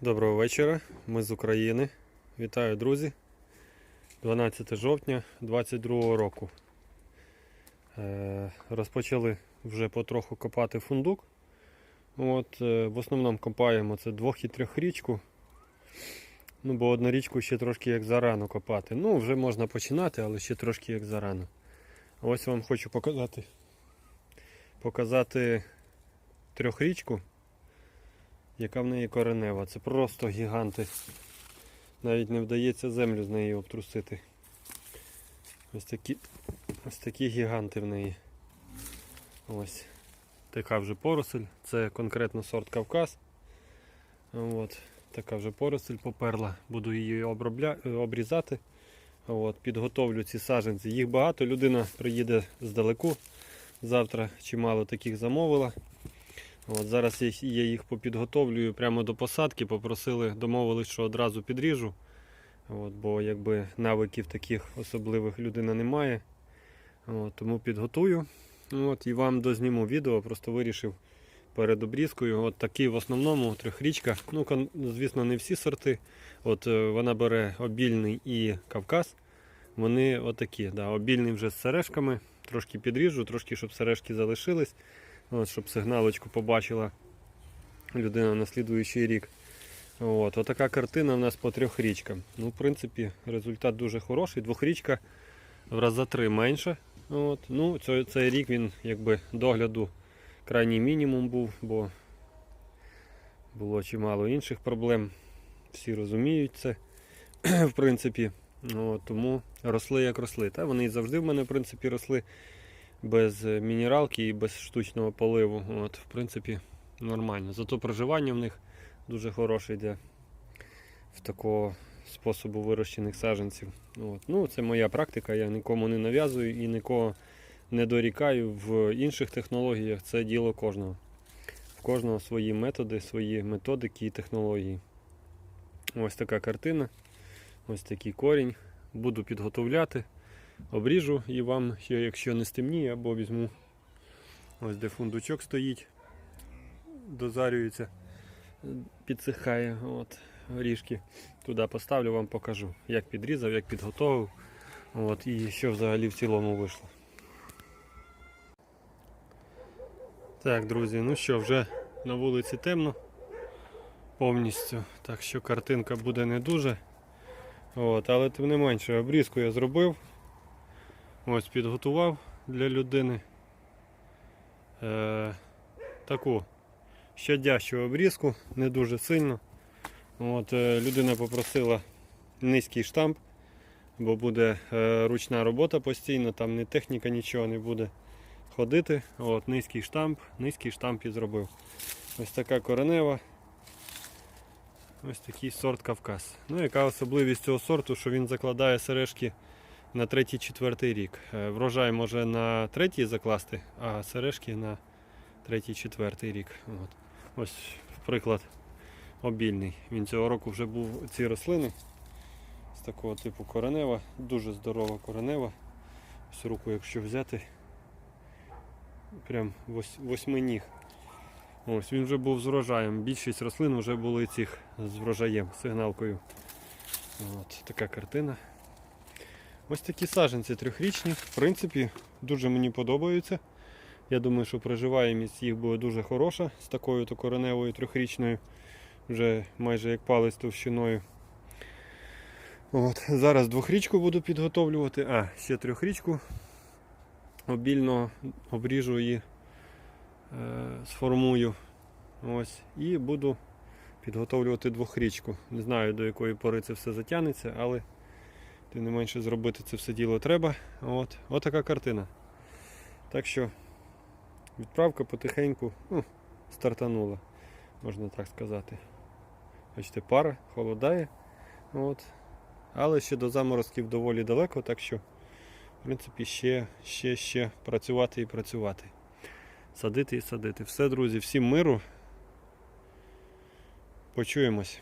Доброго вечора, ми з України. Вітаю, друзі. 12 жовтня 2022 року. Е, розпочали вже потроху копати фундук. От, е, в основному копаємо це двох і трьох річку. Ну, бо одну річку ще трошки як зарано копати. Ну, вже можна починати, але ще трошки як зарано. Ось вам хочу показати. Показати трьохрічку яка в неї коренева. Це просто гіганти. Навіть не вдається землю з неї обтрусити. Ось такі, ось такі гіганти в неї. Ось. Така вже поросль. Це конкретно сорт Кавказ. От. Така вже поросль поперла. Буду її обробля... обрізати. От. Підготовлю ці саджанці. Їх багато. Людина приїде здалеку. Завтра чимало таких замовила. От Зараз я, їх попідготовлюю прямо до посадки. Попросили, домовились, що одразу підріжу. От, бо якби навиків таких особливих людина не має. От, тому підготую. От, і вам дозніму відео, просто вирішив перед обрізкою. От такі в основному трьохрічка. Ну, звісно, не всі сорти. От е, вона бере обільний і Кавказ. Вони отакі. Да, обільний вже з сережками. Трошки підріжу, трошки, щоб сережки залишились. От, щоб сигналочку побачила людина на слідуючий рік. От, отака картина в нас по трьох річкам. Ну, в принципі, результат дуже хороший. Двохрічка в рази три менше. От. Ну, цей, цей рік він якби догляду крайній мінімум був, бо було чимало інших проблем. Всі розуміють це, в принципі. От, тому росли як росли. Та вони і завжди в мене в принципі росли без мінералки і без штучного поливу. От, в принципі, нормально. Зато проживання в них дуже хороше йде в такого способу вирощених саджанців. От. Ну, це моя практика, я нікому не нав'язую і нікого не дорікаю в інших технологіях. Це діло кожного. В кожного свої методи, свої методики і технології. Ось така картина, ось такий корінь. Буду підготовляти обріжу і вам якщо не стемніє, або візьму ось де фундучок стоїть, дозарюється, підсихає от, горішки. Туди поставлю, вам покажу, як підрізав, як підготовив. От, і що взагалі в цілому вийшло. Так, друзі, ну що, вже на вулиці темно повністю, так що картинка буде не дуже. От, але тим не менше, обрізку я зробив. Ось підготував для людини е, таку щадящу обрізку, не дуже сильно. От, е, людина попросила низький штамп, бо буде е, ручна робота постійно, там не техніка, нічого не буде ходити. От, низький штамп, низький штамп і зробив. Ось така коренева. Ось такий сорт Кавказ. Ну, яка особливість цього сорту, що він закладає сережки на третій-четвертий рік. Е, Врожай може на третій закласти, а сережки на третій-четвертий рік. От. Ось, приклад, обільний. Він цього року вже був ці рослини з такого типу коренева, дуже здорова коренева. Ось руку, якщо взяти, прям вось, восьминіг. Ось він вже був з врожаєм. Більшість рослин вже були цих з врожаєм, сигналкою. От така картина. Ось такі саджанці трьохрічні. В принципі, дуже мені подобаються. Я думаю, що проживаємість їх буде дуже хороша з такою то кореневою трьохрічною, вже майже як палець товщиною. От. Зараз двохрічку буду підготовлювати, а ще трьохрічку. Обільно обріжу її, е, сформую. Ось. І буду підготовлювати двохрічку. Не знаю до якої пори це все затягнеться, але тим не менше зробити це все діло треба. От. От така картина. Так що відправка потихеньку ну, стартанула, можна так сказати. Бачите, пара, холодає. От. Але ще до заморозків доволі далеко, так що, в принципі, ще, ще, ще працювати і працювати. Садити і садити. Все, друзі, всім миру. Почуємось.